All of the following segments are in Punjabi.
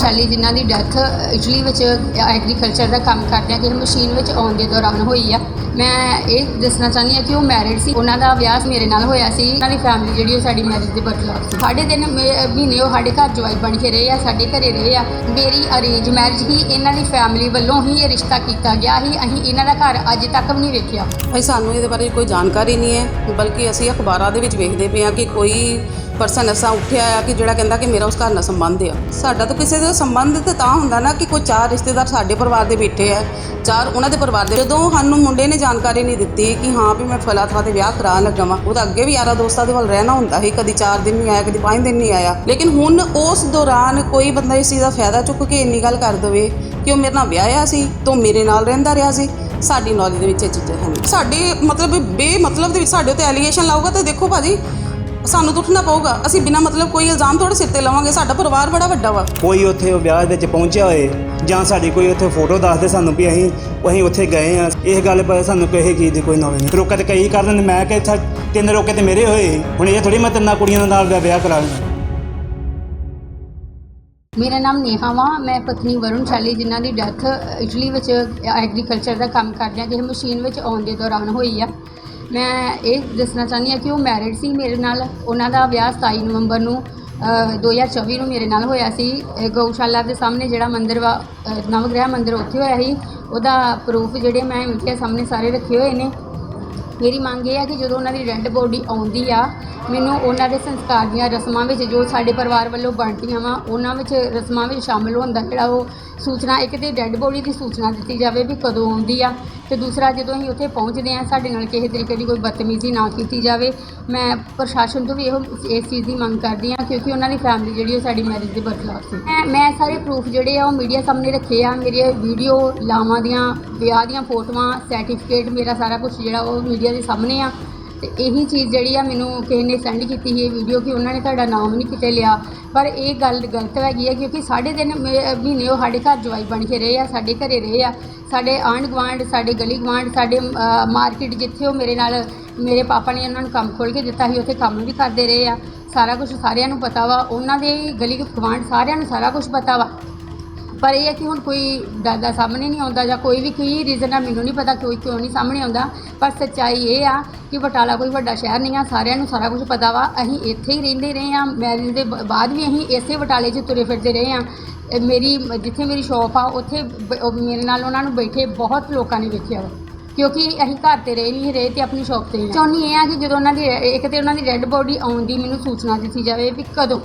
ਸ਼ੈਲੀ ਜਿਨ੍ਹਾਂ ਦੀ ਡੈਥ ਇਟਲੀ ਵਿੱਚ ਐਗਰੀਕਲਚਰ ਦਾ ਕੰਮ ਕਰਦਿਆਂ ਕਿਸੇ ਮਸ਼ੀਨ ਵਿੱਚ ਆਉਣ ਦੇ ਦੌਰਾਨ ਹੋਈ ਆ। ਮੈਂ ਇਹ ਦੱਸਣਾ ਚਾਹੁੰਦੀ ਹਾਂ ਕਿ ਉਹ ਮੈਰਿਡ ਸੀ। ਉਹਨਾਂ ਦਾ ਵਿਆਹ ਮੇਰੇ ਨਾਲ ਹੋਇਆ ਸੀ। ਉਹਨਾਂ ਦੀ ਫੈਮਿਲੀ ਜਿਹੜੀ ਉਹ ਸਾਡੀ ਮੈਰਿਜ ਦੇ ਬਰਖਲਾਫ ਸੀ। ਸਾਡੇ ਦਿਨ ਮਹੀਨੇ ਉਹ ਸਾਡੇ ਘਰ ਜਵਾਈ ਬਣ ਕੇ ਰਹੇ ਆ, ਸਾਡੇ ਘਰੇ ਰਹੇ ਆ। ਮੇਰੀ ਅਰੇਂਜ ਮੈਰਿਜ ਹੀ ਇਹਨਾਂ ਦੀ ਫੈਮਿਲੀ ਵੱਲੋਂ ਹੀ ਇਹ ਰਿਸ਼ਤਾ ਕੀਤਾ ਗਿਆ ਸੀ। ਅਸੀਂ ਇਹਨਾਂ ਦਾ ਘਰ ਅੱਜ ਤੱਕ ਵੀ ਨਹੀਂ ਵੇਖਿਆ। ਭਾਈ, ਸਾਨੂੰ ਇਹਦੇ ਬਾਰੇ ਕੋਈ ਜਾਣਕਾਰੀ ਨਹੀਂ ਹੈ, ਬਲਕਿ ਅਸੀਂ ਅਖਬਾਰਾਂ ਦੇ ਵਿੱਚ ਵੇਖਦੇ ਪਏ ਹਾਂ ਕਿ ਕੋਈ ਪਰਸਨ ਐਸਾ ਉੱਠਿਆ ਆ ਕਿ ਜਿਹੜਾ ਕਹਿੰਦਾ ਕਿ ਮੇਰਾ ਉਸ ਘਰ ਨਾਲ ਸੰਬੰਧ ਆ। ਸਾਡਾ ਤਾਂ ਕਿਸੇ ਦਾ ਸੰਬੰਧ ਤਾਂ ਤਾਂ ਹੁੰਦਾ ਨਾ ਕਿ ਕੋਈ ਚਾਰ ਰਿਸ਼ਤੇਦਾਰ ਸਾਡੇ ਪਰਿਵਾਰ ਦੇ ਬੈਠੇ ਆ, ਚਾਰ ਉਹਨਾਂ ਦੇ ਪਰਿਵਾਰ ਦੇ। ਜਦੋਂ ਸਾਨੂੰ ਮੁੰਡੇ ਨੇ ਜਾਣਕਾਰੀ ਨਹੀਂ ਦਿੱਤੀ ਕਿ ਹਾਂ ਵੀ ਮੈਂ ਫਲਾ ਥਾਂ ਤੇ ਵਿਆਹ ਕਰਾਉਣ ਲੱਗਾ ਵਾਂ ਉਹ ਤਾਂ ਅੱਗੇ ਵੀ ਯਾਰਾਂ ਦੋਸਤਾਂ ਦੇ ਵੱਲ ਰਹਿਣਾ ਹੁੰਦਾ ਸੀ, ਕਦੀ 4 ਦਿਨ ਨਹੀਂ ਆਇਆ, ਕਦੀ 5 ਦਿਨ ਨਹੀਂ ਆਇਆ। ਲੇਕਿਨ ਹੁਣ ਉਸ ਦੌਰਾਨ ਕੋਈ ਬੰਦਾ ਇਸ ਚੀਜ਼ ਦਾ ਫਾਇਦਾ ਚੁੱਕ ਕੇ ਇੰਨੀ ਗੱਲ ਕਰ ਦਵੇ ਕਿ ਉਹ ਮੇਰੇ ਨਾਲ ਵਿਆਹਿਆ ਸੀ, ਤੋਂ ਮੇਰੇ ਨਾਲ ਰਹਿੰਦਾ ਰਿਹਾ ਸੀ, ਸਾਡੀ ਨੌਲੇਜ ਦੇ ਵਿੱਚ ਇਹ ਚੀਜ਼ਾਂ ਹਨ। ਸਾਡੇ ਮਤਲਬ ਬੇ ਮਤਲਬ ਦੇ ਵਿੱਚ ਸਾਡੇ ਉੱਤੇ ਐਲੀਗੇਸ਼ਨ ਲਾਊਗਾ ਤਾਂ ਦੇਖੋ ਭਾਜੀ ਸਾਨੂੰ ਤਾਂ ਉੱਠਣਾ ਪਊਗਾ। ਅਸੀਂ ਬਿਨਾ ਮਤਲਬ ਕੋਈ ਇਲਜ਼ਾਮ ਥੋੜੇ ਸਿਰ ਤੇ ਲਵਾਂਗੇ। ਸਾਡਾ ਪਰਿਵਾਰ ਬੜਾ ਵੱਡਾ ਵਾ। ਕੋਈ ਉੱਥੇ ਉਹ ਵਿਆਹ ਵਿੱਚ ਪਹੁੰਚਿਆ ਹੋਏ ਜਾਂ ਸਾਡੀ ਕੋਈ ਉੱਥੇ ਫੋਟੋ ਦੱਸਦੇ ਸਾਨੂੰ ਵੀ ਅਸੀਂ ਅਸੀਂ ਉੱਥੇ ਗਏ ਆ ਇਹ ਗੱਲ ਪਰ ਸਾਨੂੰ ਕਿਸੇ ਚੀਜ਼ ਦੀ ਕੋਈ ਨੌਲੇਜ ਨਹੀਂ ਰੋਕਾ ਤੇ ਕਈ ਕਰ ਦਿੰਦੇ ਮੈਂ ਕਿ ਇੱਥੇ ਤਿੰਨ ਰੋਕੇ ਤੇ ਮੇਰੇ ਹੋਏ। ਹੁਣ ਇਹ ਥੋੜੀ ਮੈਂ ਤਿੰਨਾਂ ਕੁੜੀਆਂ ਦੇ ਨਾਲ ਵਿਆਹ- ਕਰਾ ਲਵਾਂ। ਮੇਰਾ ਨਾਮ ਨੇਹਾ ਵਾ। ਮੈਂ ਪਤਨੀ ਵਰੁਣ ਸ਼ੈਲੀ ਜਿਨ੍ਹਾਂ ਦੀ ਡੈਥ ਇਟਲੀ ਵਿੱਚ ਐਗਰੀਕਲਚਰ ਦਾ ਕੰਮ ਕਰਦਿਆਂ ਕਿਸੇ ਮਸ਼ੀਨ ਵਿੱਚ ਆਉਣ ਦੇ ਦੌਰਾਨ ਹੋਈ ਆ। ਮੈਂ ਇਹ ਦੱਸਣਾ ਚਾਹੁੰਦੀ ਹਾਂ ਕਿ ਉਹ ਮੈਰਿਡ ਸੀ ਮੇਰੇ ਨਾਲ। ਉਹਨਾਂ ਦਾ ਵਿਆਹ 27 ਨਵੰਬਰ ਨੂੰ ਅ, 2024 ਨੂੰ ਮੇਰੇ ਨਾਲ ਹੋਇਆ ਸੀ। ਗਊਸ਼ਾਲਾ ਦੇ ਸਾਹਮਣੇ ਜਿਹੜਾ ਮੰਦਿਰ ਵਾ ਅ, ਨਵਗ੍ਰਹਿ ਮੰਦਿਰ ਉੱਥੇ ਹੋਇਆ ਸੀ। ਉਹਦਾ ਪ੍ਰੂਫ ਜਿਹੜੇ ਮੈਂ ਮੀਡੀਆ ਸਾਹਮਣੇ ਸਾਰੇ ਰੱਖੇ ਹੋਏ ਨੇ। ਮੇਰੀ ਮੰਗ ਇਹ ਹੈ ਕਿ ਜਦੋਂ ਉਹਨਾਂ ਦੀ ਡੈੱਡ ਬੋਡੀ ਆਉਂਦੀ ਆ ਮੈਨੂੰ ਉਹਨਾਂ ਦੇ ਸੰਸਕਾਰ ਦੀਆਂ ਰਸਮਾਂ ਵਿੱਚ ਜੋ ਸਾਡੇ ਪਰਿਵਾਰ ਵੱਲੋਂ ਬਣਦੀਆਂ ਵਾ ਉਹਨਾਂ ਵਿੱਚ ਰਸਮਾਂ ਵਿੱਚ ਸ਼ਾਮਲ ਦਾ ਜਿਹੜਾ ਉਹ ਸੂਚਨਾ ਇੱਕ ਤੇ ਡੈੱਡ ਬੋਡੀ ਦੀ ਸੂਚਨਾ ਦਿੱਤੀ ਜਾਵੇ ਵੀ ਕਦੋਂ ਆਉਂਦੀ ਆ ਤੇ ਦੂਸਰਾ ਜਦੋਂ ਅਸੀਂ ਉੱਥੇ ਪਹੁੰਚਦੇ ਆ ਸਾਡੇ ਨਾਲ ਕਿਸੇ ਤਰੀਕੇ ਦੀ ਕੋਈ ਬਦਤਮੀਜ਼ੀ ਨਾ ਕੀਤੀ ਜਾਵੇ, ਮੈਂ ਪ੍ਰਸ਼ਾਸਨ ਤੋਂ ਵੀ ਇਹੋ ਇਸ ਚੀਜ਼ ਦੀ ਮੰਗ ਕਰਦੀ ਆ ਕਿਉਂਕਿ ਉਹਨਾਂ ਦੀ ਫੈਮਿਲੀ ਜਿਹੜੀ ਉਹ ਸਾਡੀ ਮੈਰਿਜ ਦੇ ਬਰਖਲਾਫ ਸੀ। ਮੈਂ ਮੈਂ ਸਾਰੇ ਪ੍ਰੂਫ ਜਿਹੜੇ ਆ ਉਹ ਮੀਡੀਆ ਸਾਹਮਣੇ ਰੱਖੇ ਆ, ਮੇਰੀਆਂ ਵੀਡੀਓ ਲਾਵਾਂ ਦੀਆਂ, ਵਿਆਹ ਦੀਆਂ ਫੋਟੋਆਂ ਸਰਟੀਫਿਕੇਟ ਮੇਰਾ ਸਾਰਾ ਕੁਝ ਜਿਹੜਾ ਉਹ ਮੀਡੀਆ ਦੇ ਸਾਹਮਣੇ ਆ। ਤੇ ਇਹੀ ਚੀਜ਼ ਜਿਹੜੀ ਆ ਮੈਨੂੰ ਕਿਸੇ ਨੇ ਸੈਂਡ ਕੀਤੀ ਸੀ ਇਹ ਵੀਡੀਓ ਕਿ ਉਹਨਾਂ ਨੇ ਤੁਹਾਡਾ ਨਾਮ ਨਹੀਂ ਕਿਤੇ ਲਿਆ। ਪਰ ਇਹ ਗੱਲ ਗਲਤ ਹੈਗੀ ਹੈ ਕਿਉਂਕਿ ਸਾਢੇ ਦਿਨ ਮੇ- ਮਹੀਨੇ ਉਹ ਸਾਡੇ ਘਰ ਜਵਾਈ ਬਣ ਕੇ ਰਹੇ ਆ, ਸਾਡੇ ਘਰੇ ਰਹੇ ਆ। ਸਾਡੇ ਆਂਢ ਗੁਆਂਢ, ਸਾਡੇ ਗਲੀ ਗੁਆਂਢ, ਸਾਡੇ ਮਾਰਕੀਟ ਜਿੱਥੇ ਉਹ ਮੇਰੇ ਨਾਲ, ਮੇਰੇ ਪਾਪਾ ਨੇ ਉਹਨਾਂ ਨੂੰ ਕੰਮ ਖੋਲ ਕੇ ਦਿੱਤਾ ਸੀ, ਉੱਥੇ ਕੰਮ ਵੀ ਕਰਦੇ ਰਹੇ ਆ। ਸਾਰਾ ਕੁਝ ਸਾਰਿਆਂ ਨੂੰ ਪਤਾ ਵਾ, ਉਹਨਾਂ ਦੇ ਗਲੀ ਗੁਆਂਢ ਸਾਰਿਆਂ ਨੂੰ ਸਾਰਾ ਕੁਝ ਪਤਾ ਵਾ। ਪਰ ਇਹ ਹੈ ਕਿ ਹੁਣ ਕੋਈ ਦਾਦਾ ਸਾਹਮਣੇ ਨਹੀਂ ਆਉਂਦਾ ਜਾਂ ਕੋਈ ਵੀ ਕੀ ਰੀਜ਼ਨ ਆ, ਮੈਨੂੰ ਨਹੀਂ ਪਤਾ, ਕੋਈ ਕਿਉਂ ਨਹੀਂ ਸਾਹਮਣੇ ਆਉਂਦਾ। ਪਰ ਸੱਚਾਈ ਇਹ ਆ ਕਿ ਬਟਾਲਾ ਕੋਈ ਵੱਡਾ ਸ਼ਹਿਰ ਨਹੀਂ ਆ, ਸਾਰਿਆਂ ਨੂੰ ਸਾਰਾ ਕੁਝ ਪਤਾ ਵਾ। ਅਸੀਂ ਇੱਥੇ ਹੀ ਰਹਿੰਦੇ ਰਹੇ ਆ ਮੈਰਿਜ ਦੇ ਬਾਅਦ ਵੀ ਅਸੀਂ ਇਸੇ ਬਟਾਲੇ 'ਚ ਤੁਰੇ ਫਿਰਦੇ ਰਹੇ ਆ। ਇਹ ਮੇਰੀ, ਜਿੱਥੇ ਮੇਰੀ ਸ਼ੌਪ ਆ, ਉੱਥੇ ਬ- ਉਹ ਮੇਰੇ ਨਾਲ ਉਹਨਾਂ ਨੂੰ ਬੈਠੇ ਬਹੁਤ ਲੋਕਾਂ ਨੇ ਵੇਖਿਆ ਵਾ। ਕਿਉਂਕਿ ਅਸੀਂ ਘਰ ਤੇ ਰਹੇ ਨਹੀਂ, ਰਹੇ ਤੇ ਆਪਣੀ ਸ਼ੌਪ ਤੇ ਹੀ ਚਾਹੁੰਦੀ ਇਹ ਆ ਕਿ ਜਦੋਂ ਉਹਨਾਂ ਦੀ, ਇੱਕ ਤੇ ਉਹਨਾਂ ਦੀ ਡੈੱਡ ਬੋਡੀ ਆਉਣ ਦੀ ਮੈਨੂੰ ਸੂਚਨਾ ਦਿੱਤੀ ਜਾਵੇ ਵੀ ਕਦੋਂ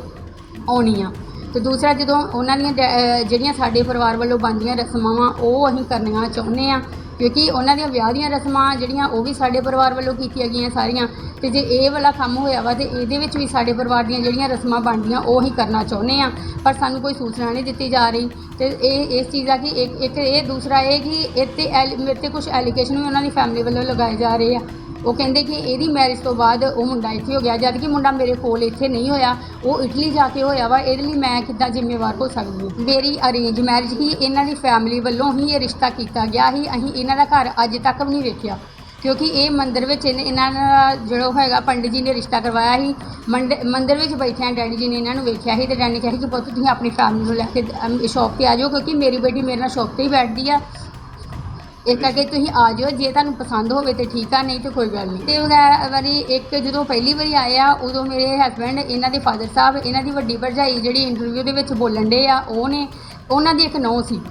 ਆਉਣੀ ਆ। ਤੇ ਦੂਸਰਾ, ਜਦੋਂ ਉਹਨਾਂ ਦੀਆਂ ਡੈ- ਅਹ ਜਿਹੜੀਆਂ ਸਾਡੇ ਪਰਿਵਾਰ ਵੱਲੋਂ ਬਣਦੀਆਂ ਰਸਮਾਂ ਵਾ, ਉਹ ਅਸੀਂ ਕਰਨੀਆਂ ਚਾਹੁੰਦੇ ਆ ਕਿਉਂਕਿ ਉਹਨਾਂ ਦੀਆਂ ਵਿਆਹ ਦੀਆਂ ਰਸਮਾਂ ਜਿਹੜੀਆਂ ਉਹ ਵੀ ਸਾਡੇ ਪਰਿਵਾਰ ਵੱਲੋਂ ਕੀਤੀਆਂ ਗਈਆਂ ਸਾਰੀਆਂ ਤੇ ਜੇ ਇਹ ਵਾਲਾ ਕੰਮ ਹੋਇਆ ਵਾ ਤੇ ਇਹਦੇ ਵਿੱਚ ਵੀ ਸਾਡੇ ਪਰਿਵਾਰ ਦੀਆਂ ਜਿਹੜੀਆਂ ਰਸਮਾਂ ਬਣਦੀਆਂ ਉਹ ਹੀ ਕਰਨਾ ਚਾਹੁੰਦੇ ਆ। ਪਰ ਸਾਨੂੰ ਕੋਈ ਸੂਚਨਾ ਨਹੀਂ ਦਿੱਤੀ ਜਾ ਰਹੀ ਤੇ ਇਹ, ਇਸ ਚੀਜ਼ ਦਾ ਕਿ ਇੱਕ ਇੱਕ ਇਹ ਦੂਸਰਾ ਇਹ ਕਿ ਇਹ ਤੇ ਐਲ- ਮੇਰੇ ਤੇ ਕੁਝ ਐਲੀਗੇਸ਼ਨ ਵੀ ਉਹਨਾਂ ਦੀ ਫੈਮਿਲੀ ਵੱਲੋਂ ਲਗਾਏ ਜਾ ਰਹੇ ਆ। ਉਹ ਕਹਿੰਦੇ ਕਿ ਇਹਦੀ ਮੈਰਿਜ ਤੋਂ ਬਾਅਦ ਉਹ ਮੁੰਡਾ ਇੱਥੇ ਹੋ ਗਿਆ, ਜਦ ਕਿ ਮੁੰਡਾ ਮੇਰੇ ਕੋਲ ਇੱਥੇ ਨਹੀਂ ਹੋਇਆ, ਉਹ ਇਟਲੀ ਜਾ ਕੇ ਹੋਇਆ ਵਾ, ਇਹਦੇ ਲਈ ਮੈਂ ਕਿੱਦਾਂ ਜ਼ਿੰਮੇਵਾਰ ਹੋ ਸਕਦੀ ਹਾਂ? ਮੇਰੀ ਅਰੇਂਜ ਮੈਰਿਜ ਹੀ ਇਹਨਾਂ ਦੀ ਫੈਮਿਲੀ ਵੱਲੋਂ ਹੀ ਇਹ ਰਿਸ਼ਤਾ ਕੀਤਾ ਗਿਆ ਸੀ, ਅਸੀਂ ਇਹਨਾਂ ਦਾ ਘਰ ਅੱਜ ਤੱਕ ਵੀ ਨਹੀਂ ਵੇਖਿਆ। ਕਿਉਂਕਿ ਇਹ ਮੰਦਿਰ ਵਿੱਚ ਇਹਨੇ- ਇਹਨਾਂ ਦਾ ਜਿਹੜਾ ਉਹ ਹੈਗਾ, ਪੰਡਿਤ ਜੀ ਨੇ ਰਿਸ਼ਤਾ ਕਰਵਾਇਆ ਸੀ, ਮੰਡ- ਮੰਦਿਰ ਵਿੱਚ ਬੈਠਿਆਂ ਡੈਡੀ ਜੀ ਨੇ ਇਹਨਾਂ ਨੂੰ ਵੇਖਿਆ ਸੀ ਤੇ ਡੈਡੀ ਨੇ ਕਿਹਾ ਸੀ ਕਿ ਪੁੱਤ ਤੁਸੀਂ ਆਪਣੀ ਫੈਮਿਲੀ ਨੂੰ ਲੈ ਕੇ ਸ਼ੌਪ ਤੇ ਆ ਜਾਓ, ਕਿਉਂਕਿ ਮੇਰੀ ਬੇਟੀ ਮੇਰੇ ਨਾਲ ਸ਼ੌਪ ਤੇ ਹੀ ਬੈਠਦੀ ਆ। ਇਸ ਕਰਕੇ ਤੁਸੀਂ ਆ ਜਾਓ, ਜੇ ਤੁਹਾਨੂੰ ਪਸੰਦ ਹੋਵੇ ਤੇ ਠੀਕ ਆ, ਨਹੀਂ ਤੇ ਕੋਈ ਗੱਲ ਨਹੀਂ। ਤੇ ਵਗੈਰਾ ਵਾਰੀ ਇੱਕ ਜਦੋਂ ਪਹਿਲੀ ਵਾਰੀ ਆਏ ਆ, ਉਦੋਂ ਮੇਰੇ ਹਸਬੰਡ ਇਹਨਾਂ ਦੇ ਫਾਦਰ ਸਾਹਿਬ, ਇਹਨਾਂ ਦੀ ਵੱਡੀ ਭਰਜਾਈ ਜਿਹੜੀ ਇੰਟਰਵਿਊ ਦੇ ਵਿੱਚ ਬੋਲਣ ਦੇ ਆ, ਉਹ ਨੇ, ਉਹਨਾਂ ਦੀ ਇੱਕ ਨੌਂ ਸੀ।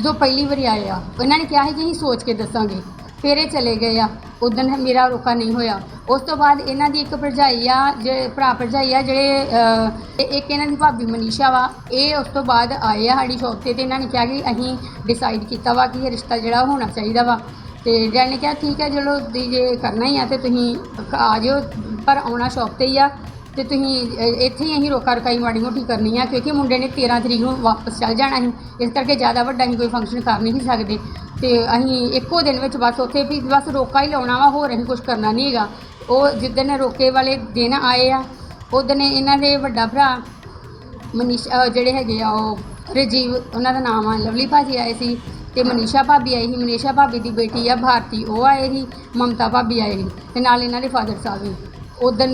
ਜੋ ਪਹਿਲੀ ਵਾਰੀ ਆਏ ਆ ਇਹਨਾਂ ਨੇ ਕਿਹਾ ਸੀ ਕਿ ਅਸੀਂ ਸੋਚ ਕੇ ਦੱਸਾਂਗੇ। ਫਿਰ ਇਹ ਚਲੇ ਗਏ ਆ। ਉਦੋਂ ਮੇਰਾ ਰੋਕਾ ਨਹੀਂ ਹੋਇਆ। ਉਸ ਤੋਂ ਬਾਅਦ ਇਹਨਾਂ ਦੀ ਇੱਕ ਭਰਜਾਈ ਆ ਜਿਹੜੇ ਭਰਾ ਭਰਜਾਈ ਆ ਜਿਹੜੇ ਅਹ, ਇੱਕ ਇਹਨਾਂ ਦੀ ਭਾਬੀ ਮਨੀਸ਼ਾ ਵਾ ਇਹ ਉਸ ਤੋਂ ਬਾਅਦ ਆਏ ਆ ਸਾਡੀ ਸ਼ੌਪ ਤੇ ਤੇ ਇਹਨਾਂ ਨੇ ਕਿਹਾ ਕਿ ਅਸੀਂ ਡਿਸਾਈਡ ਕੀਤਾ ਵਾ ਕਿ ਇਹ ਰਿਸ਼ਤਾ ਜਿਹੜਾ ਹੋਣਾ ਚਾਹੀਦਾ ਵਾ। ਤੇ ਡੈਡ ਨੇ ਕਿਹਾ ਠੀਕ ਹੈ ਚਲੋ ਤੁਸੀਂ ਜੇ ਕਰਨਾ ਹੀ ਆ ਤੇ ਤੁਸੀਂ ਆ ਜਿਓ ਪਰ ਆਉਣਾ ਸ਼ੌਪ ਤੇ ਹੀ ਆ। ਤੇ ਤੁਸੀਂ ਅ, ਇੱਥੇ ਹੀ ਅਸੀਂ ਰੋਕਾ ਰਕਾਈ ਮਾੜੀ ਮੋਟੀ ਕਰਨੀ ਆ ਕਿਉਂਕਿ ਮੁੰਡੇ ਨੇ 13 ਤਰੀਕ ਨੂੰ ਵਾਪਸ ਚੱਲ ਜਾਣਾ ਸੀ। ਇਸ ਕਰਕੇ ਜ਼ਿਆਦਾ ਵੱਡਾ ਅਸੀਂ ਕੋਈ ਫੰਕਸ਼ਨ ਕਰ ਨਹੀਂ ਸੀ ਸਕਦੇ। ਤੇ ਅਸੀਂ ਇੱਕੋ ਦਿਨ ਵਿੱਚ ਬਸ ਉੱਥੇ ਵੀ ਬਸ ਰੋਕਾ ਹੀ ਲਾਉਣਾ ਵਾ ਹੋਰ ਅਸੀਂ ਕੁਝ ਕਰਨਾ ਨਹੀਂ ਹੈਗਾ। ਉਹ ਜਿੱਦਣ ਰੋਕੇ ਵਾਲੇ ਦਿਨ ਆਏ ਆ ਉਦੋਂ ਇਹਨਾਂ ਦੇ ਵੱਡਾ ਭਰਾ ਮਨੀਸ਼ ਅ, ਜਿਹੜੇ ਹੈਗੇ ਆ ਉਹ ਰਜੀਵ ਉਹਨਾਂ ਦਾ ਨਾਮ ਆ ਲਵਲੀ ਭਾਜੀ ਆਏ ਸੀ ਤੇ ਮਨੀਸ਼ਾ ਭਾਬੀ ਆਈ ਸੀ। ਮਨੀਸ਼ਾ ਭਾਬੀ ਦੀ ਬੇਟੀ ਆ ਭਾਰਤੀ ਉਹ ਆਏ ਸੀ ਮਮਤਾ ਭਾਬੀ ਆਏ ਸੀ ਤੇ ਨਾਲ ਇਹਨਾਂ ਦੇ ਫਾਦਰ ਸਾਹਿਬ ਵੀ। ਉਦੋਂ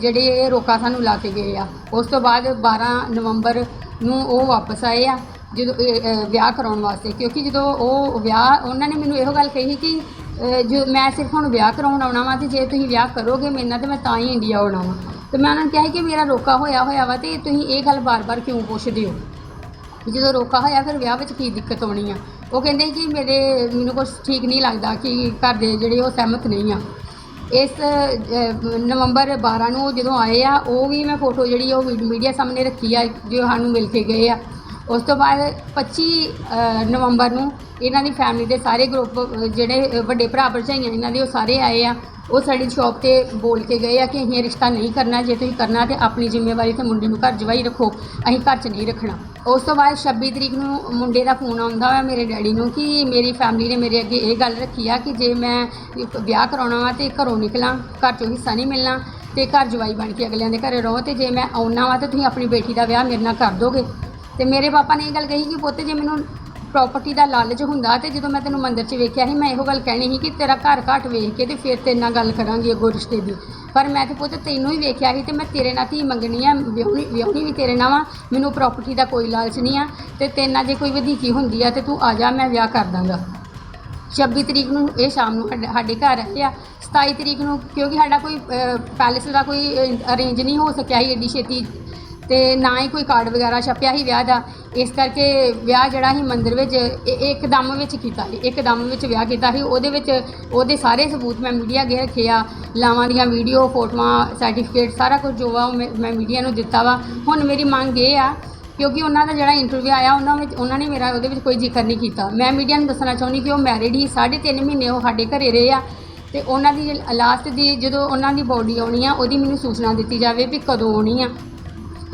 ਜਿਹੜੇ ਇਹ ਰੋਕਾ ਸਾਨੂੰ ਲਾ ਕੇ ਗਏ ਆ। ਉਸ ਤੋਂ ਬਾਅਦ 12 ਨਵੰਬਰ ਨੂੰ ਉਹ ਵਾਪਸ ਆਏ ਆ ਜਦੋਂ ਇਹ, ਅ, ਵਿਆਹ ਕਰਾਉਣ ਵਾਸਤੇ। ਕਿਉਂਕਿ ਜਦੋਂ ਉਹ ਵਿਆਹ ਉਹਨਾਂ ਨੇ ਮੈਨੂੰ ਇਹੋ ਗੱਲ ਕਹੀ ਕਿ ਅ, ਜੋ ਮੈਂ ਸਿਰਫ ਹੁਣ ਵਿਆਹ ਕਰਾਉਣ ਆਉਣਾ ਵਾ ਤੇ ਜੇ ਤੁਸੀਂ ਵਿਆਹ ਕਰੋਗੇ ਮੇਰੇ ਨਾਲ ਤੇ ਮੈਂ ਤਾਂ ਹੀ ਇੰਡੀਆ ਆਉਣਾ ਵਾ। ਤੇ ਮੈਂ ਉਹਨਾਂ ਨੂੰ ਕਿਹਾ ਸੀ ਕਿ ਮੇਰਾ ਰੋਕਾ ਹੋਇਆ ਹੋਇਆ ਵਾ ਤੇ ਤੁਸੀਂ ਇਹ ਗੱਲ ਬਾਰ-ਬਾਰ ਕਿਉਂ ਪੁੱਛਦੇ ਹੋ? ਵੀ ਜਦੋਂ ਰੋਕਾ ਹੋਇਆ ਫਿਰ ਵਿਆਹ ਵਿੱਚ ਕੀ ਦਿੱਕਤ ਆਉਣੀ ਆ? ਉਹ ਕਹਿੰਦੇ ਕਿ ਮੇਰੇ ਮੈਨੂੰ ਕੁਝ ਠੀਕ ਨਹੀਂ ਲੱਗਦਾ ਕਿ ਘਰ ਦੇ ਜਿਹੜੇ ਉਹ ਸਹਿਮਤ ਨਹੀਂ ਆ। ਇਸ ਨਵੰਬਰ 12 ਨੂੰ ਜਦੋਂ ਆਏ ਆ, ਉਹ ਵੀ ਮੈਂ ਫੋਟੋ ਜਿਹੜੀ ਉਹ ਮੀਡੀਆ ਸਾਹਮਣੇ ਰੱਖੀ ਆ, ਜੋ ਸਾਨੂੰ ਮਿਲ ਕੇ ਗਏ ਆ। ਉਸ ਤੋਂ ਬਾਅਦ 25 ਨਵੰਬਰ ਨੂੰ ਇਹਨਾਂ ਦੀ ਫੈਮਿਲੀ ਦੇ ਸਾਰੇ ਗਰੁੱਪ ਜਿਹੜੇ ਵੱਡੇ ਭਰਾ ਭਰਜਾਈਆਂ ਇਹਨਾਂ ਦੇ, ਉਹ ਸਾਰੇ ਆਏ ਆ। ਉਹ ਸਾਡੀ ਸ਼ਾਪ ਤੇ ਬੋਲ ਕੇ ਗਏ ਆ ਕਿ ਅਸੀਂ ਇਹ ਰਿਸ਼ਤਾ ਨਹੀਂ ਕਰਨਾ, ਜੇ ਤੁਸੀਂ ਕਰਨਾ ਤੇ ਆਪਣੀ ਜ਼ਿੰਮੇਵਾਰੀ ਤੇ ਮੁੰਡੇ ਨੂੰ ਘਰ ਜਵਾਈ ਰੱਖੋ। ਅਸੀਂ ਘਰ 'ਚ ਨਹੀਂ ਰੱਖਣਾ। ਉਸ ਤੋਂ ਬਾਅਦ 26 ਤਰੀਕ ਨੂੰ ਮੁੰਡੇ ਦਾ ਫੋਨ ਆਉਂਦਾ ਵਾ ਮੇਰੇ ਡੈਡੀ ਨੂੰ ਕਿ ਮੇਰੀ ਫੈਮਿਲੀ ਨੇ ਮੇਰੇ ਅੱਗੇ ਇਹ ਗੱਲ ਰੱਖੀ ਆ ਕਿ ਜੇ ਮੈਂ ਇੱਕ ਵਿਆਹ ਕਰਾਉਣਾ ਵਾ ਤੇ ਘਰੋਂ ਨਿਕਲਾਂ, ਘਰ 'ਚੋਂ ਹਿੱਸਾ ਨਹੀਂ ਮਿਲਣਾ ਤੇ ਘਰ ਜਵਾਈ ਬਣ ਕੇ ਅਗਲਿਆਂ ਦੇ ਘਰੇ ਰਹੋ ਤੇ ਜੇ ਮੈਂ ਆਉਣਾ ਵਾ ਤੇ ਤੁਸੀਂ ਆਪਣੀ ਬੇਟੀ ਦਾ ਵਿਆਹ ਮੇਰੇ ਨਾਲ ਕਰ ਦੋਗੇ। ਤੇ ਮੇਰੇ ਪਾਪਾ ਨੇ ਇਹ ਗੱਲ ਕਹੀ ਕਿ ਪੁੱਤ, ਜੇ ਮੈਨੂੰ ਪ੍ਰਾਪਰਟੀ ਦਾ ਲਾਲਚ ਹੁੰਦਾ ਤੇ ਜਦੋਂ ਮੈਂ ਤੈਨੂੰ ਮੰਦਿਰ 'ਚ ਵੇਖਿਆ ਸੀ, ਮੈਂ ਇਹੋ ਗੱਲ ਕਹਿਣੀ ਸੀ ਕਿ ਤੇਰਾ ਘਰ ਘਾਟ ਵੇਖ ਕੇ ਤੇ ਫਿਰ ਤੇਰੇ ਨਾਲ ਗੱਲ ਕਰਾਂਗੀ ਅੱਗੋਂ ਰਿਸ਼ਤੇ ਦੀ। ਪਰ ਮੈਂ ਤੇ ਪੁੱਤ ਤੈਨੂੰ ਹੀ ਵੇਖਿਆ ਸੀ ਤੇ ਮੈਂ ਤੇਰੇ ਨਾਲ ਧੀ ਮੰਗਣੀ ਆ, ਵਿਆਹਣੀ ਵਿਆਹਣੀ ਵੀ ਤੇਰੇ ਨਾਲ ਵਾ ਮੈਨੂੰ ਪ੍ਰਾਪਰਟੀ ਦਾ ਕੋਈ ਲਾਲਚ ਨਹੀਂ ਆ ਤੇ ਤੇਰੇ ਨਾਲ ਜੇ ਕੋਈ ਵਧੀਕੀ ਹੁੰਦੀ ਆ ਤੇ ਤੂੰ ਆ ਜਾ, ਮੈਂ ਵਿਆਹ ਕਰ ਦਾਂਗਾ। 26 ਤਰੀਕ ਨੂੰ ਇਹ ਸ਼ਾਮ ਨੂੰ ਸਾਡੇ- ਸਾਡੇ ਘਰ ਆਏ ਆ 27 ਤਰੀਕ ਨੂੰ ਕਿਉਂਕਿ ਸਾਡਾ ਕੋਈ ਪੈਲੇਸ ਦਾ ਕੋਈ ਅਰੇਂਜ ਨਹੀਂ ਹੋ ਸਕਿਆ ਸੀ, ਏਡੀ ਛੇਤੀ ਤੇ ਨਾ ਹੀ ਕੋਈ ਕਾਰਡ ਵਗੈਰਾ ਛਪਿਆ ਸੀ ਵਿਆਹ ਦਾ। ਇਸ ਕਰਕੇ ਵਿਆਹ ਜਿਹੜਾ ਸੀ ਮੰਦਿਰ ਵਿੱਚ ਇ- ਇੱਕਦਮ ਵਿੱਚ ਕੀਤਾ ਸੀ। ਇੱਕਦਮ ਵਿੱਚ ਵਿਆਹ ਕੀਤਾ ਸੀ। ਉਹਦੇ ਵਿੱਚ ਉਹਦੇ ਸਾਰੇ ਸਬੂਤ ਮੈਂ ਮੀਡੀਆ ਅੱਗੇ ਰੱਖੇ ਆ। ਲਾਵਾਂ ਦੀਆਂ ਵੀਡੀਓ, ਫੋਟੋਆਂ ਸਰਟੀਫਿਕੇਟ ਸਾਰਾ ਕੁਝ ਜੋ ਵਾ ਉਹ ਮੈਂ ਮੈਂ ਮੀਡੀਆ ਨੂੰ ਦਿੱਤਾ ਵਾ। ਹੁਣ ਮੇਰੀ ਮੰਗ ਇਹ ਆ, ਕਿਉਂਕਿ ਉਹਨਾਂ ਦਾ ਜਿਹੜਾ ਇੰਟਰਵਿਊ ਆਇਆ, ਉਹਨਾਂ ਵਿੱਚ, ਉਹਨਾਂ ਨੇ ਮੇਰਾ ਉਹਦੇ ਵਿੱਚ ਕੋਈ ਜ਼ਿਕਰ ਨਹੀਂ ਕੀਤਾ। ਮੈਂ ਮੀਡੀਆ ਨੂੰ ਦੱਸਣਾ ਚਾਹੁੰਦੀ ਕਿ ਉਹ ਮੈਰਿਡ ਹੀ 3.5 ਮਹੀਨੇ ਉਹ ਸਾਡੇ ਘਰੇ ਰਹੇ ਆ। ਤੇ ਉਹਨਾਂ ਦੀ ਲਾਸਟ ਦੀ ਜਦੋਂ ਉਹਨਾਂ ਦੀ ਬੋਡੀ ਆਉਣੀ ਆ, ਉਹਦੀ ਮੈਨੂੰ ਸੂਚਨਾ ਦਿੱਤੀ ਜਾਵੇ ਵੀ ਕਦੋਂ ਆਉਣੀ ਆ।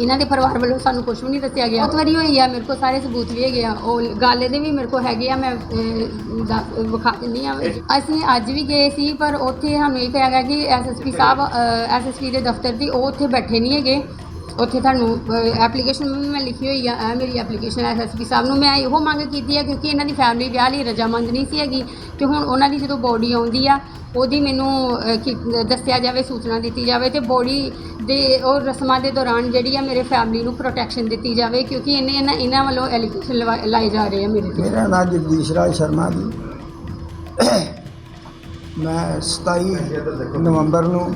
ਇਹਨਾਂ ਦੇ ਪਰਿਵਾਰ ਵੱਲੋਂ ਸਾਨੂੰ ਕੁਝ ਵੀ ਨਹੀਂ ਦੱਸਿਆ ਗਿਆ। ਬਹੁਤ ਵਾਰੀ ਹੋਈ ਆ ਮੇਰੇ ਕੋਲ ਸਾਰੇ ਸਬੂਤ ਵੀ ਹੈਗੇ ਆ। ਉਹ ਗੱਲ ਇਹਦੇ ਵੀ ਮੇਰੇ ਕੋਲ ਹੈਗੇ ਆ ਮੈਂ ਅਹ, ਦੱਸ- ਵਿਖਾ ਦਿੰਦੀ ਆ। ਅਸੀਂ ਅੱਜ ਵੀ ਗਏ ਸੀ ਪਰ ਉੱਥੇ ਸਾਨੂੰ ਇਹ ਕਿਹਾ ਗਿਆ ਕਿ ਐਸਐਸਪੀ ਸਾਹਿਬ ਐਸਐਸਪੀ ਦੇ ਦਫ਼ਤਰ ਦੀ ਉਹ ਉੱਥੇ ਬੈਠੇ ਨਹੀਂ ਹੈਗੇ। ਉੱਥੇ ਤੁਹਾਨੂੰ ਐਪਲੀਕੇਸ਼ਨ ਵੀ ਮੈਂ ਲਿਖੀ ਹੋਈ ਆ ਇਹ ਮੇਰੀ ਐਪਲੀਕੇਸ਼ਨ ਐਸਐਸਪੀ ਸਾਹਿਬ ਨੂੰ। ਮੈਂ ਇਹੋ ਮੰਗ ਕੀਤੀ ਹੈ ਕਿਉਂਕਿ ਇਹਨਾਂ ਦੀ ਫੈਮਿਲੀ ਵਿਆਹ ਲਈ ਰਜਾਮੰਦ ਨਹੀਂ ਸੀ ਹੈਗੀ। ਕਿ ਹੁਣ ਉਹਨਾਂ ਦੀ ਜਦੋਂ ਬੋਡੀ ਆਉਂਦੀ ਆ ਉਹਦੀ ਮੈਨੂੰ ਅਹ, ਕੀ- ਦੱਸਿਆ ਜਾਵੇ ਸੂਚਨਾ ਦਿੱਤੀ ਜਾਵੇ ਤੇ ਬੋਡੀ ਦੇ ਉਹ ਰਸਮਾਂ ਦੇ ਦੌਰਾਨ ਜਿਹੜੀ ਆ ਮੇਰੇ ਫੈਮਿਲੀ ਨੂੰ ਪ੍ਰੋਟੈਕਸ਼ਨ ਦਿੱਤੀ ਜਾਵੇ ਕਿਉਂਕਿ ਇਹਨੇ ਇਹਨਾਂ ਇਹਨਾਂ ਵੱਲੋਂ ਐਲੀਗੇਸ਼ਨ ਲਾਏ ਜਾ ਰਹੇ ਆ ਮੇਰੇ ਤੇ। ਮੇਰਾ ਨਾਮ ਜਗਦੀਸ਼ ਰਾਜ ਸ਼ਰਮਾ ਜੀ। ਮੈਂ 27 ਨਵੰਬਰ ਨੂੰ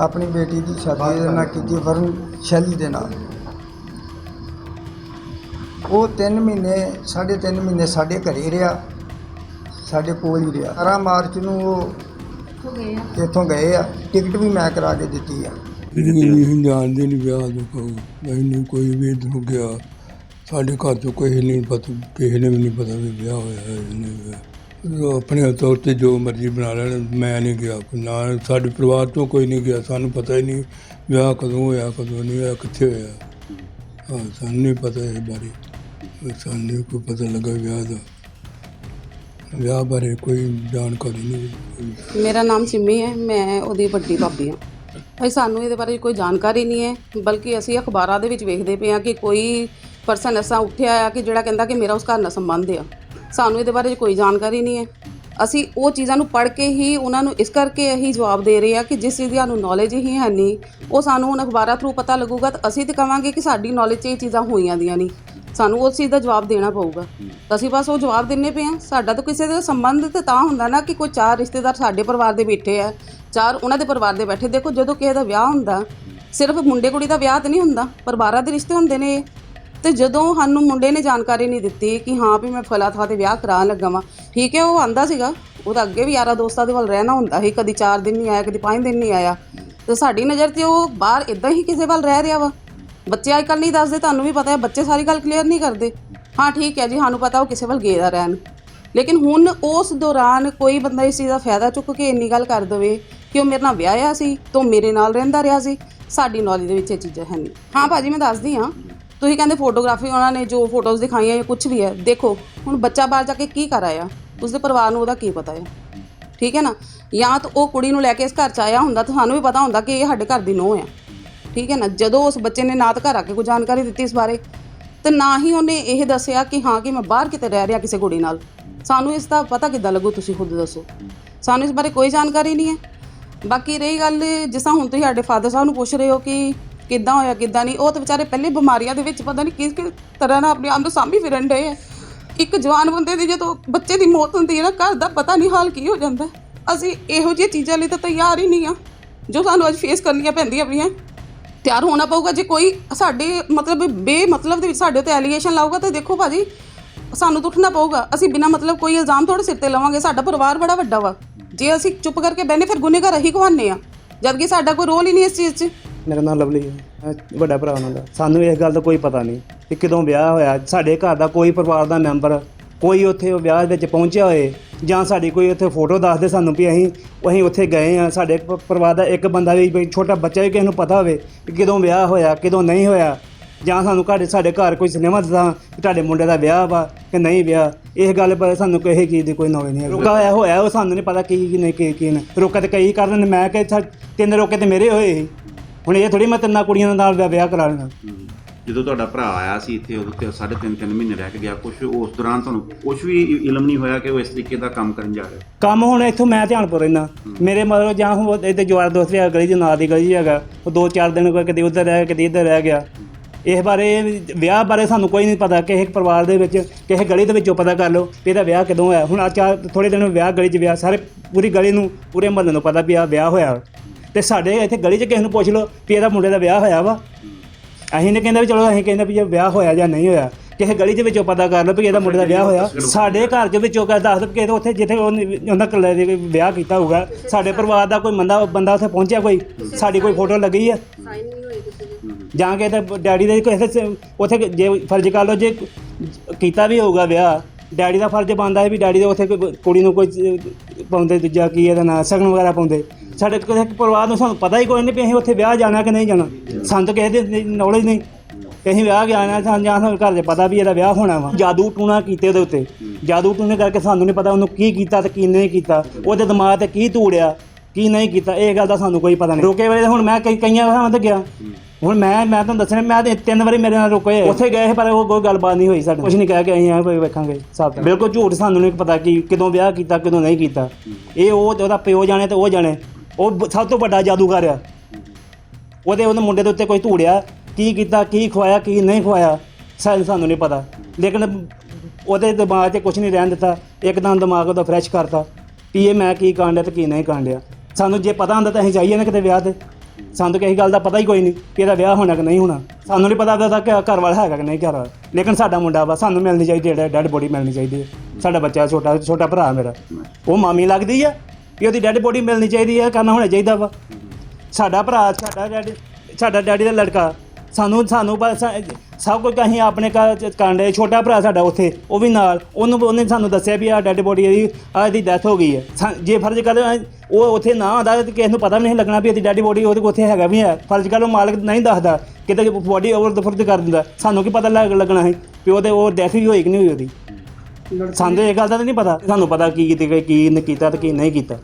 ਆਪਣੀ ਬੇਟੀ ਦੀ ਸ਼ਾਦੀ ਦੇ ਨਾਲ ਕੀਤੀ ਵਰਨ ਸ਼ੈਲੀ ਦੇ ਨਾਲ। ਉਹ 3 ਮਹੀਨੇ ਸਾਢੇ ਤਿੰਨ ਮਹੀਨੇ ਸਾਡੇ ਘਰੇ ਰਿਹਾ ਸਾਡੇ ਕੋਲ ਹੀ ਰਿਹਾ। 18 ਮਾਰਚ ਨੂੰ ਉਹ ਇੱਥੋਂ ਗਏ ਆ। ਟਿਕਟ ਵੀ ਮੈਂ ਕਰਾ ਕੇ ਦਿੱਤੀ ਆ। ਨਹੀਂ ਜਾਣਦੇ ਨਹੀਂ ਵਿਆਹ ਨੂੰ ਕਹੋ ਨਹੀਂ ਨਹੀਂ ਕੋਈ। ਵੀ ਇੱਧਰੋਂ ਗਿਆ ਸਾਡੇ ਘਰ ਤੋਂ ਕੋਈ ਨਹੀਂ ਪਤਾ ਕਿਸੇ ਨੇ ਵੀ ਨਹੀਂ ਪਤਾ ਵੀ ਵਿਆਹ ਹੋਇਆ ਹੈ ਜਾਂ ਨਹੀਂ ਹੋਇਆ। ਉਹ ਆਪਣੇ ਤੌਰ ਤੇ ਜੋ ਮਰਜ਼ੀ ਬਣਾ ਲੈਣ ਮੈਂ ਨਹੀਂ ਗਿਆ। ਨਾ ਸਾਡੇ ਪਰਿਵਾਰ ਤੋਂ ਕੋਈ ਨਹੀਂ ਗਿਆ ਸਾਨੂੰ ਪਤਾ ਹੀ ਨਹੀਂ ਵਿਆਹ ਕਦੋਂ ਹੋਇਆ ਕਦੋਂ ਨਹੀਂ ਹੋਇਆ ਕਿੱਥੇ ਹੋਇਆ। ਹਾਂ ਸਾਨੂੰ ਨਹੀਂ ਪਤਾ ਇਸ ਬਾਰੇ। ਸਾਨੂੰ ਨਹੀਂ ਕੋਈ ਪਤਾ ਲੱਗਾ ਵਿਆਹ ਦਾ। ਵਿਆਹ ਬਾਰੇ ਕੋਈ ਜਾਣਕਾਰੀ ਨਹੀਂ। ਮੇਰਾ ਨਾਮ ਸਿੰਮੀ ਹੈ ਮੈਂ ਉਹਦੀ ਵੱਡੀ ਭਾਬੀ ਹਾਂ। ਭਾਈ, ਸਾਨੂੰ ਇਹਦੇ ਬਾਰੇ ਕੋਈ ਜਾਣਕਾਰੀ ਨਹੀਂ ਹੈ, ਬਲਕਿ ਅਸੀਂ ਅਖਬਾਰਾਂ ਦੇ ਵਿੱਚ ਵੇਖਦੇ ਪਏ ਹਾਂ ਕਿ ਕੋਈ ਪਰਸਨ ਐਸਾ ਉੱਠਿਆ ਆ ਕਿ ਜਿਹੜਾ ਕਹਿੰਦਾ ਕਿ ਮੇਰਾ ਉਸ ਘਰ ਨਾਲ ਸੰਬੰਧ ਆ। ਸਾਨੂੰ ਇਹਦੇ ਬਾਰੇ ਕੋਈ ਜਾਣਕਾਰੀ ਨਹੀਂ ਹੈ। ਅਸੀਂ ਉਹ ਚੀਜ਼ਾਂ ਨੂੰ ਪੜ੍ਹ ਕੇ ਹੀ ਉਹਨਾਂ ਨੂੰ ਇਸ ਕਰਕੇ ਇਹੀ ਜਵਾਬ ਦੇ ਰਹੇ ਆ ਕਿ ਜਿਸ ਚੀਜ਼ ਦੀ ਸਾਨੂੰ ਨੌਲੇਜ ਹੀ ਹੈ ਨਹੀਂ, ਉਹ ਸਾਨੂੰ ਹੁਣ ਅਖਬਾਰਾਂ ਥਰੂ ਪਤਾ ਲੱਗੂਗਾ ਤਾਂ ਅਸੀਂ ਤਾਂ ਕਵਾਂਗੇ ਕਿ ਸਾਡੀ ਨੌਲੇਜ 'ਚ ਇਹ ਚੀਜ਼ਾਂ ਹੋਈਆਂ ਦੀਆਂ ਨਹੀਂ। ਸਾਨੂੰ ਉਸ ਚੀਜ਼ ਦਾ ਜਵਾਬ ਦੇਣਾ ਪਊਗਾ। ਤਾਂ ਅਸੀਂ ਬਸ ਉਹ ਜਵਾਬ ਦਿੰਨੇ ਪਏ ਆ ਸਾਡਾ ਤਾਂ ਕਿਸੇ ਦਾ ਸੰਬੰਧ ਤੇ ਤਾਂ ਹੁੰਦਾ ਨਾ ਕਿ ਕੋਈ ਚਾਰ ਰਿਸ਼ਤੇਦਾਰ ਸਾਡੇ ਪਰਿਵਾਰ ਦੇ ਬੈਠੇ ਆ, ਚਾਰ ਉਹਨਾਂ ਦੇ ਪਰਿਵਾਰ ਦੇ ਬੈਠੇ। ਦੇਖੋ, ਜਦੋਂ ਕਿਸੇ ਦਾ ਵਿਆਹ ਹੁੰਦਾ, ਸਿਰਫ ਮੁੰਡੇ ਕੁੜੀ ਦਾ ਵਿਆਹ ਤਾਂ ਨਹੀਂ ਹੁੰਦਾ, ਪਰਿਵਾਰਾਂ ਦੇ ਰਿਸ਼ਤੇ ਹੁੰਦੇ ਨੇ ਇਹ। ਤੇ ਜਦੋਂ ਸਾਨੂੰ ਮੁੰਡੇ ਨੇ ਜਾਣਕਾਰੀ ਨਹੀਂ ਦਿੱਤੀ ਕਿ ਹਾਂ ਵੀ ਮੈਂ ਫਲਾ ਥਾਂ ਤੇ ਵਿਆਹ ਕਰਾਉਣ ਲੱਗਾ ਵਾਂ, ਠੀਕ ਹੈ, ਉਹ ਆਂਦਾ ਸੀਗਾ, ਉਹ ਤਾਂ ਅੱਗੇ ਵੀ ਯਾਰਾ ਦੋਸਤਾਂ ਦੇ ਵੱਲ ਰਹਿਣਾ ਹੁੰਦਾ ਸੀ, ਕਦੀ 4 ਦਿਨ ਨਹੀਂ ਆਇਆ, ਕਦੀ 5 ਦਿਨ ਨਹੀਂ ਆਇਆ। ਤੇ ਸਾਡੀ ਨਜ਼ਰ 'ਚ ਉਹ ਬਾਹਰ ਇਦਾਂ ਹੀ ਕਿਸੇ ਵੱਲ ਰਹਿ ਰਿਹਾ ਵਾ। ਬੱਚੇ ਅੱਜ ਕੱਲ੍ਹ ਨਹੀਂ ਦੱਸਦੇ, ਤੁਹਾਨੂੰ ਵੀ ਪਤਾ ਹੈ, ਬੱਚੇ ਸਾਰੀ ਗੱਲ ਕਲੀਅਰ ਨਹੀਂ ਕਰਦੇ। ਹਾਂ, ਠੀਕ ਹੈ ਜੀ, ਸਾਨੂੰ ਪਤਾ ਉਹ ਕਿਸੇ ਵੱਲ ਗਏ ਦਾ ਰਹਿਣ। ਲੇਕਿਨ ਹੁਣ ਉਸ ਦੌਰਾਨ ਕੋਈ ਬੰਦਾ ਇਸ ਚੀਜ਼ ਦਾ ਫਾਇਦਾ ਚੁੱਕ ਕੇ ਇੰਨੀ ਗੱਲ ਕਰ ਦਵੇ ਕਿ ਉਹ ਮੇਰੇ ਨਾਲ ਵਿਆਹਿਆ ਸੀ, ਤੋਂ ਮੇਰੇ ਨਾਲ ਰਹਿੰਦਾ ਰਿਹਾ ਸੀ, ਸਾਡੀ ਨੌਲੇਜ ਦੇ ਵਿੱਚ ਇਹ ਚੀਜ਼ਾਂ ਹੈ ਨਹੀਂ। ਹਾਂ ਭਾਜੀ, ਮੈਂ ਦੱਸਦੀ ਹਾਂ, ਤੁਸੀਂ ਕਹਿੰਦੇ ਫੋਟੋਗ੍ਰਾਫੀ ਉਹਨਾਂ ਨੇ ਜੋ ਫੋਟੋਜ਼ ਦਿਖਾਈਆਂ ਜਾਂ ਕੁਝ ਵੀ ਹੈ, ਦੇਖੋ, ਹੁਣ ਬੱਚਾ ਬਾਹਰ ਜਾ ਕੇ ਕੀ ਕਰ ਆਇਆ? ਉਸਦੇ ਪਰਿਵਾਰ ਨੂੰ ਉਹਦਾ ਕੀ ਪਤਾ ਹੈ? ਠੀਕ ਹੈ ਨਾ? ਜਾਂ ਤਾਂ ਉਹ ਕੁੜੀ ਨੂੰ ਲੈ ਕੇ ਇਸ ਘਰ ਚ ਆਇਆ ਹੁੰਦਾ, ਤਾਂ ਸਾਨੂੰ ਵੀ ਪਤਾ ਹੁੰਦਾ ਕਿ ਇਹ ਸਾਡੇ ਘਰ ਦੀ ਨੂੰਹ ਹੈ। ਠੀਕ ਹੈ ਨਾ? ਜਦੋਂ ਉਸ ਬੱਚੇ ਨੇ ਨਾ ਤਾਂ ਘਰ ਆ ਕੇ ਕੋਈ ਜਾਣਕਾਰੀ ਦਿੱਤੀ ਇਸ ਬਾਰੇ, ਤੇ ਨਾ ਹੀ ਉਹਨੇ ਇਹ ਦੱਸਿਆ ਕਿ ਹਾਂ, ਕਿ ਮੈਂ ਬਾਹਰ ਕਿਤੇ ਰਹਿ ਰਿਹਾ ਕਿਸੇ ਕੁੜੀ ਨਾਲ। ਸਾਨੂੰ ਇਸ ਦਾ ਪਤਾ ਕਿੱਦਾਂ ਲੱਗੂ, ਤੁਸੀਂ ਖੁਦ ਦੱਸੋ। ਸਾਨੂੰ ਇਸ ਬਾਰੇ ਕੋਈ ਜਾਣਕਾਰੀ ਨਹੀਂ ਹੈ। ਬਾਕੀ ਰਹੀ ਗੱਲ, ਜਿਸ ਤਰ੍ਹਾਂ ਹੁਣ ਤੁਸੀਂ ਸਾਡੇ ਫਾਦਰ ਸਾਹਿਬ ਨੂੰ ਪੁੱਛ ਰਹੇ ਹੋ ਕਿ ਕਿੱਦਾਂ ਹੋਇਆ, ਕਿੱਦਾਂ ਨਹੀਂ, ਉਹ ਤਾਂ ਵਿਚਾਰੇ ਪਹਿਲੇ ਬਿਮਾਰੀਆਂ ਦੇ ਵਿੱਚ ਪਤਾ ਨਹੀਂ ਕਿਸ ਕਿਸ ਤਰ੍ਹਾਂ ਨਾਲ ਆਪਣੇ ਆਪ ਨੂੰ ਸਾਂਭੀ ਫਿਰਨ ਡਏ ਆ। ਇੱਕ ਜਵਾਨ ਬੰਦੇ ਦੀ ਜਦੋਂ ਬੱਚੇ ਦੀ ਮੌਤ ਹੁੰਦੀ ਹੈ ਨਾ, ਘਰ ਦਾ ਪਤਾ ਨਹੀਂ ਹਾਲ ਕੀ ਹੋ ਜਾਂਦਾ। ਅਸੀਂ ਇਹੋ ਜਿਹੀਆਂ ਚੀਜ਼ਾਂ ਲਈ ਤਾਂ ਤਿਆਰ ਹੀ ਨਹੀਂ ਆ ਜੋ ਸਾਨੂੰ ਅੱਜ ਫੇਸ ਕਰਨੀਆਂ ਪੈਂਦੀਆਂ ਪਈਆਂ। ਤਿਆਰ ਹੋਣਾ ਪਊਗਾ। ਜੇ ਕੋਈ ਸਾਡੇ ਮਤਲਬ ਬੇ ਮਤਲਬ ਦੇ ਵਿੱਚ ਸਾਡੇ ਉੱਤੇ ਐਲੀਗੇਸ਼ਨ ਲਾਊਗਾ ਤਾਂ ਦੇਖੋ ਭਾਜੀ, ਸਾਨੂੰ ਤਾਂ ਉੱਠਣਾ ਪਊਗਾ। ਅਸੀਂ ਬਿਨਾ ਮਤਲਬ ਕੋਈ ਇਲਜ਼ਾਮ ਥੋੜੇ ਸਿਰ ਤੇ ਲਵਾਂਗੇ। ਸਾਡਾ ਪਰਿਵਾਰ ਬੜਾ ਵੱਡਾ ਵਾ। ਜੇ ਅਸੀਂ ਚੁੱਪ ਕਰਕੇ ਬਹਿਨੇ ਫਿਰ ਗੁਨੇਗਾਰ ਅਸੀਂ ਕਹਾਉਂਦੇ ਆ। ਜਦ ਕਿ ਸਾਡਾ ਕੋਈ ਰੋਲ ਹੀ ਨਹੀਂ ਇਸ ਚੀਜ਼ 'ਚ। ਮੇਰਾ ਨਾਮ ਲਵਲੀ ਹੈ। ਮੈਂ ਵੱਡਾ ਭਰਾ ਉਹਨਾਂ ਦਾ ਸਾਨੂੰ ਇਸ ਗੱਲ ਦਾ ਕੋਈ ਪਤਾ ਨਹੀਂ ਕਿ ਕਦੋਂ ਵਿਆਹ ਹੋਇਆ। ਸਾਡੇ ਘਰ ਦਾ ਕੋਈ ਪਰਿਵਾਰ ਦਾ ਮੈਂਬਰ ਕੋਈ ਉੱਥੇ ਉਹ ਵਿਆਹ ਵਿੱਚ ਪਹੁੰਚਿਆ ਹੋਏ ਜਾਂ ਸਾਡੀ ਕੋਈ ਉੱਥੇ ਫੋਟੋ ਦੱਸਦੇ ਸਾਨੂੰ ਵੀ ਅਸੀਂ ਅਸੀਂ ਉੱਥੇ ਗਏ ਆ ਸਾਡੇ ਪ- ਪਰਿਵਾਰ ਦਾ ਇੱਕ ਬੰਦਾ ਵੀ ਵੀ ਛੋਟਾ ਬੱਚਾ ਵੀ ਕਿਸੇ ਨੂੰ ਪਤਾ ਹੋਵੇ ਕਿ ਕਦੋਂ ਵਿਆਹ ਹੋਇਆ, ਕਦੋਂ ਨਹੀਂ ਹੋਇਆ ਜਾਂ ਸਾਨੂੰ ਘਰ, ਸਾਡੇ ਘਰ ਕੋਈ ਸਿਨੇਮਾ ਦੱਸਾਂ ਕਿ ਤੁਹਾਡੇ ਮੁੰਡੇ ਦਾ ਵਿਆਹ ਵਾ ਕਿ ਨਹੀਂ ਵਿਆਹ ਇਸ ਗੱਲ ਬਾਰੇ ਸਾਨੂੰ ਕਿਸੇ ਚੀਜ਼ ਦੀ ਕੋਈ ਨੌਲੇਜ ਨਹੀਂ ਹੈ ਰੁਕਾ ਹੋਇਆ ਹੋਇਆ ਉਹ ਸਾਨੂੰ ਨਹੀਂ ਪਤਾ ਕੀ ਕੀ ਨਹੀਂ, ਕੀ ਕੀ ਨਹੀਂ। ਰੁਕਾ ਤੇ ਕਈ ਕਰਨ ਮੈਂ ਕਿ ਸਾ ਤਿੰਨ ਰੋਕੇ ਤੇ ਮੇਰੇ ਹੋਏ ਸੀ। ਹੁਣ ਇਹ ਥੋੜੀ ਮੈਂ ਤਿੰਨਾਂ ਕੁੜੀਆਂ ਦੇ ਨਾਲ ਵਿਆਹ- ਕਰਾ ਲੈਣਾ ਜਦੋਂ ਤੁਹਾਡਾ ਭਰਾ ਆਇਆ ਸੀ ਇੱਥੇ ਉਦੋਂ ਤੇ ਸਾਢੇ ਤਿੰਨ ਤਿੰਨ ਮਹੀਨੇ ਰਹਿ ਕੇ ਗਿਆ ਕੁਝ ਉਸ ਦੌਰਾਨ ਤੁਹਾਨੂੰ ਕੁਝ ਵੀ ਇਲਮ ਨਹੀਂ ਹੋਇਆ ਕਿ ਉਹ ਇਸ ਤਰੀਕੇ ਦਾ ਕੰਮ ਕਰਨ ਜਾ ਰਿਹਾ? ਕੰਮ ਹੁਣ ਇੱਥੋਂ ਮੈਂ ਧਿਆਨਪੁਰ ਰਹਿਣਾ ਮੇਰੇ ਮਤਲਬ ਜਾਂ ਹੁਣ ਇੱਥੇ ਜਵਾਰ ਦੋਸਤ ਹੈਗਾ, ਗਲੀ ਦੇ ਨਾਲ ਦੀ ਗਲੀ ਹੈਗਾ। ਉਹ ਦੋ ਚਾਰ ਦਿਨ ਕੋਈ ਕਦੇ ਉੱਧਰ ਰਹਿ ਕਦੇ ਇੱਧਰ ਰਹਿ ਗਿਆ। ਇਸ ਬਾਰੇ ਵਿਆਹ ਬਾਰੇ ਸਾਨੂੰ ਕੋਈ ਨਹੀਂ ਪਤਾ। ਕਿਸੇ ਪਰਿਵਾਰ ਦੇ ਵਿੱਚ ਕਿਸੇ ਗਲੀ ਦੇ ਵਿੱਚੋਂ ਪਤਾ ਕਰ ਲਓ ਵੀ ਇਹਦਾ ਵਿਆਹ ਕਦੋਂ ਹੋਇਆ। ਹੁਣ ਆ ਚਾਰ ਥੋੜੇ ਦਿਨ ਵਿਆਹ ਗਲੀ 'ਚ ਵਿਆਹ ਸਾਰੇ ਪੂਰੀ ਗਲੀ ਨੂੰ ਪੂਰੇ ਮਹੱਲੇ ਨੂੰ ਪਤਾ ਵੀ ਆ ਵਿਆਹ ਹੋਇਆ। ਤੇ ਸਾਡੇ ਇੱਥੇ ਗਲੀ 'ਚ ਕਿਸੇ ਨੂੰ ਪੁੱਛ ਲਓ ਵੀ ਇਹਦਾ ਮੁੰਡੇ ਦਾ ਵਿਆਹ ਹੋਇਆ ਵਾ। ਅਸੀਂ ਨੇ ਕਹਿੰਦਾ ਵੀ ਚਲੋ ਅਸੀਂ ਕਹਿੰਦੇ ਵੀ ਇਹ ਵਿਆਹ ਹੋਇਆ ਜਾਂ ਨਹੀਂ ਹੋਇਆ, ਕਿਸੇ ਗਲੀ ਦੇ ਵਿੱਚੋਂ ਪਤਾ ਕਰ ਲਓ ਵੀ ਇਹਦਾ ਮੁੰਡੇ ਦਾ ਵਿਆਹ ਹੋਇਆ। ਸਾਡੇ ਘਰ ਦੇ ਵਿੱਚੋਂ ਕਹ ਦੱਸ ਦੋ ਕਿ ਉੱਥੇ ਜਿੱਥੇ ਉਹਨਾਂ ਕੱਲੇ ਦੇ ਵਿਆਹ ਕੀਤਾ ਹੋਊਗਾ। ਸਾਡੇ ਪਰਿਵਾਰ ਦਾ ਕੋਈ ਬੰਦਾ ਬੰਦਾ ਉੱਥੇ ਪਹੁੰਚਿਆ ਕੋਈ? ਸਾਡੀ ਕੋਈ ਫੋਟੋ ਲੱਗੀ ਆ? ਜਾਂ ਕਿ ਤੇ ਡੈਡੀ ਦੇ ਕਿਸੇ ਸ- ਉੱਥੇ ਜੇ ਫਰਜ਼ ਕਰ ਲਓ ਜੇ ਕੀਤਾ ਵੀ ਹੋਊਗਾ ਵਿਆਹ, ਡੈਡੀ ਦਾ ਫਰਜ਼ ਬਣਦਾ ਹੈ ਵੀ ਡੈਡੀ ਦੇ ਉੱਥੇ ਕੋਈ ਕੁੜੀ ਨੂੰ ਕੋਈ ਪਾਉਂਦੇ ਦੂਜਾ ਕੀ ਇਹਦਾ ਨਾਂ, ਸਗਨ ਵਗੈਰਾ ਪਾਉਂਦੇ। ਸਾਡੇ ਕਿਸੇ ਪਰਿਵਾਰ ਨੂੰ ਸਾਨੂੰ ਪਤਾ ਹੀ ਕੋਈ ਨਹੀਂ ਵੀ ਅਸੀਂ ਉੱਥੇ ਵਿਆਹ ਜਾਣਾ ਕਿ ਨਹੀਂ ਜਾਣਾ। ਸਾਨੂੰ ਤਾਂ ਕਿਸੇ ਦੀ ਨੌਲੇਜ ਨਹੀਂ। ਅਸੀਂ ਵਿਆਹ ਗਿਆ ਨਾ ਸਾਨੂੰ ਜਾਂ ਸਾਨੂੰ ਘਰ ਦੇ ਪਤਾ ਵੀ ਇਹਦਾ ਵਿਆਹ ਹੋਣਾ ਵਾ। ਜਾਦੂ ਟੂਣਾ ਕੀਤੇ ਉਹਦੇ ਉੱਤੇ। ਜਾਦੂ ਟੂਣੇ ਕਰਕੇ ਸਾਨੂੰ ਨਹੀਂ ਪਤਾ ਉਹਨੂੰ ਕੀ ਕੀਤਾ ਤੇ ਕੀ ਨਹੀਂ ਕੀਤਾ। ਉਹਦੇ ਦਿਮਾਗ ਤੇ ਕੀ ਧੂੜਿਆ ਕੀ ਨਹੀਂ ਕੀਤਾ, ਇਹ ਗੱਲ ਦਾ ਸਾਨੂੰ ਕੋਈ ਪਤਾ ਨਹੀਂ। ਰੋਕੇ ਵੇਲੇ ਹੁਣ ਮੈਂ ਕਈ ਕਈਆਂ ਵਾਰਾਂ ਤੇ ਗਿਆ। ਹੁਣ ਮੈਂ ਮੈਂ ਤੁਹਾਨੂੰ ਦੱਸਣਾ, ਮੈਂ ਤੇ ਤਿੰਨ ਵਾਰੀ ਮੇਰੇ ਨਾਲ ਰੁਕੇ ਉੱਥੇ ਗਏ ਸੀ, ਪਰ ਉਹ ਕੋਈ ਗੱਲਬਾਤ ਨਹੀਂ ਹੋਈ ਸਾਡੇ ਕੁਝ ਨਹੀਂ ਕਹਿ ਕੇ ਅਸੀਂ ਆ, ਕੋਈ ਵੇਖਾਂਗੇ ਸਭ ਬਿਲਕੁਲ ਝੂਠ ਸਾਨੂੰ ਨਹੀਂ ਪਤਾ ਕਿ ਕਦੋਂ ਵਿਆਹ ਕੀਤਾ, ਕਦੋਂ ਨਹੀਂ ਕੀਤਾ। ਇਹ ਉਹ ਉਹਦਾ ਪਿਓ ਜਾਣੇ ਤੇ ਉਹ ਜਾਣੇ। ਉਹ ਬ- ਸਭ ਤੋਂ ਵੱਡਾ ਜਾਦੂਗਰ ਆ। ਉਹਦੇ ਉਹਦੇ ਮੁੰਡੇ ਦੇ ਉੱਤੇ ਕੋਈ ਧੂੜਿਆ, ਕੀ ਕੀਤਾ, ਕੀ ਖਵਾਇਆ, ਕੀ ਨਹੀਂ ਖਵਾਇਆ, ਸਾਨੂੰ ਸਾਨੂੰ ਨਹੀਂ ਪਤਾ। ਲੇਕਿਨ ਉਹਦੇ ਦਿਮਾਗ 'ਚ ਕੁਝ ਨਹੀਂ ਰਹਿਣ ਦਿੱਤਾ। ਇੱਕਦਮ ਦਿਮਾਗ ਉਹਦਾ ਫਰੈਸ਼ ਕਰਤਾ। ਵੀ ਇਹ ਮੈਂ ਕੀ ਕਾਂਡਿਆ ਤੇ ਕੀ ਨਹੀਂ ਕਾਂਡਿਆ ਸਾਨੂੰ ਜੇ ਪਤਾ ਹੁੰਦਾ ਤਾਂ ਅਸੀਂ ਜਾਈਏ ਨਾ ਕਿਤੇ ਵਿਆਹ ਤੇ। ਸਾਨੂੰ ਤਾਂ ਕਿਸੇ ਗੱਲ ਦਾ ਪਤਾ ਹੀ ਕੋਈ ਨਹੀਂ ਕਿ ਇਹਦਾ ਵਿਆਹ ਹੋਣਾ ਕਿ ਨਹੀਂ ਹੋਣਾ। ਸਾਨੂੰ ਨਹੀਂ ਪਤਾ ਉਹਦਾ ਕਿ ਘਰ ਵਾਲਾ ਹੈਗਾ ਕਿ ਨਹੀਂ ਘਰ। ਵਾਲਾ ਲੇਕਿਨ ਸਾਡਾ ਮੁੰਡਾ ਵਾ, ਸਾਨੂੰ ਮਿਲਣੀ ਚਾਹੀਦੀ ਹੈ ਡੈਡ ਬੋਡੀ ਮਿਲਣੀ ਚਾਹੀਦੀ ਹੈ। ਸਾਡਾ ਬੱਚਾ ਛੋਟਾ ਛੋਟਾ ਭਰਾ ਮੇਰਾ। ਉਹ ਮਾਮੀ ਲੱਗਦੀ ਆ। ਵੀ ਉਹਦੀ ਡੈਡ ਬੋਡੀ ਮਿਲਣੀ ਚਾਹੀਦੀ ਹੈ ਕਰਨਾ ਹੋਣਾ ਚਾਹੀਦਾ ਵਾ। ਸਾਡਾ ਭਰਾ, ਸਾਡਾ ਡੈਡੀ ਸਾਡਾ ਡੈਡੀ ਦਾ ਲੜਕਾ, ਸਾਨੂੰ ਸਾਨੂੰ ਬਸ, ਸਭ ਕੁਝ ਅਸੀਂ ਆਪਣੇ ਘਰ ਕਾਂਡੇ ਛੋਟਾ ਭਰਾ ਸਾਡਾ ਉੱਥੇ, ਉਹ ਵੀ ਨਾਲ, ਉਹਨੂੰ, ਉਹਨੇ ਸਾਨੂੰ ਦੱਸਿਆ ਵੀ ਆ ਡੈਡ ਬੋਡੀ ਇਹਦੀ ਆ ਇਹਦੀ ਡੈਥ ਹੋ ਗਈ ਹੈ ਸਾ- ਜੇ ਫਰਜ਼ ਕਰ, ਉਹ ਉੱਥੇ ਨਾ ਆਉਂਦਾ ਤੇ ਕਿਸੇ ਨੂੰ ਪਤਾ ਵੀ ਨਹੀਂ ਲੱਗਣਾ ਵੀ ਇਹਦੀ ਡੈਡ ਬੋਡੀ ਉਹਦੇ ਕੋਲ ਉੱਥੇ ਹੈਗਾ ਵੀ ਹੈ ਫਰਜ਼ ਕਰ, ਉਹ ਮਾਲਕ ਨਹੀਂ ਦੱਸਦਾ, ਕਿਤੇ ਬੋਡੀ ਓਵਰ ਦ ਕਰ ਦਿੰਦਾ। ਸਾਨੂੰ ਕੀ ਪਤਾ ਲੱਗ, ਲੱਗਣਾ ਹੈ ਵੀ ਉਹਦੇ, ਉਹ ਡੈਥ ਵੀ ਹੋਈ ਕਿ ਨਹੀਂ ਹੋਈ ਉਹਦੀ। ਸਾਨੂੰ ਇਹ ਗੱਲ ਦਾ ਤਾਂ ਨਹੀਂ ਪਤਾ, ਸਾਨੂੰ ਪਤਾ ਕੀ ਕੀਤੀ ਗਈ ਕੀ ਨਹੀਂ ਕੀਤਾ ਤੇ ਕੀ ਨਹੀਂ ਕੀਤਾ।